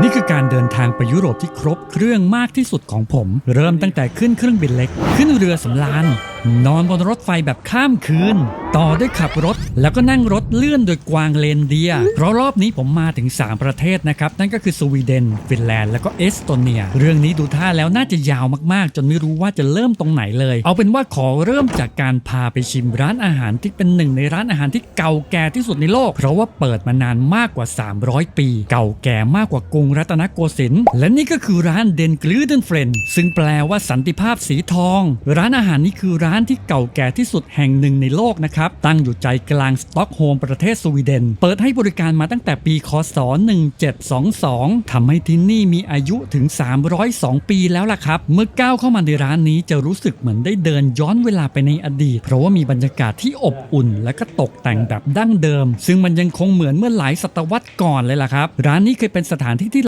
นี่คือการเดินทางไปยุโรปที่ครบเครื่องมากที่สุดของผม เริ่มตั้งแต่ขึ้นเครื่องบินเล็ก ขึ้นเรือสำราญนอนบนรถไฟแบบข้ามคืน ต่อด้วยขับรถแล้วก็นั่งรถเลื่อนโดยกวางเลนเดีย เพราะรอบนี้ผมมาถึง 3 ประเทศนะครับ นั่นก็คือสวีเดน ฟินแลนด์ แล้วก็เอสโตเนีย เรื่องนี้ดูท่าแล้วน่าจะยาวมากๆ จนไม่รู้ว่าจะเริ่มตรงไหนเลย เอาเป็นว่าขอเริ่มจากการพาไปชิมร้านอาหารที่เป็นหนึ่งในร้านอาหารที่เก่าแก่ที่สุดในโลก เพราะว่าเปิดมานานมากกว่า 300 ปี เก่าแก่มากกว่ากรุงรัตนโกสินทร์และนี่ก็คือร้านเดนกลูเดนเฟรนซึ่งแปลว่าสันติภาพสีทอง ร้านอาหารนี้คือร้านานที่เก่าแก่ที่สุดแห่งหนึ่งในโลกนะครับ ตั้งอยู่ใจกลางสต็อกโฮล์มประเทศสวีเดน เปิดให้บริการมาตั้งแต่ปีคศ 1722ทำให้ที่นี่มีอายุถึง 302 ปีแล้วล่ะครับ เมื่อก้าวเข้ามาในร้านนี้จะรู้สึกเหมือนได้เดินย้อนเวลาไปในอดีต เพราะว่ามีบรรยากาศที่อบอุ่น และก็ตกแต่งแบบดั้งเดิม ซึ่งมันยังคงเหมือนเมื่อหลายศตวรรษก่อนเลยล่ะครับ ร้านนี้เคยเป็นสถานที่ที่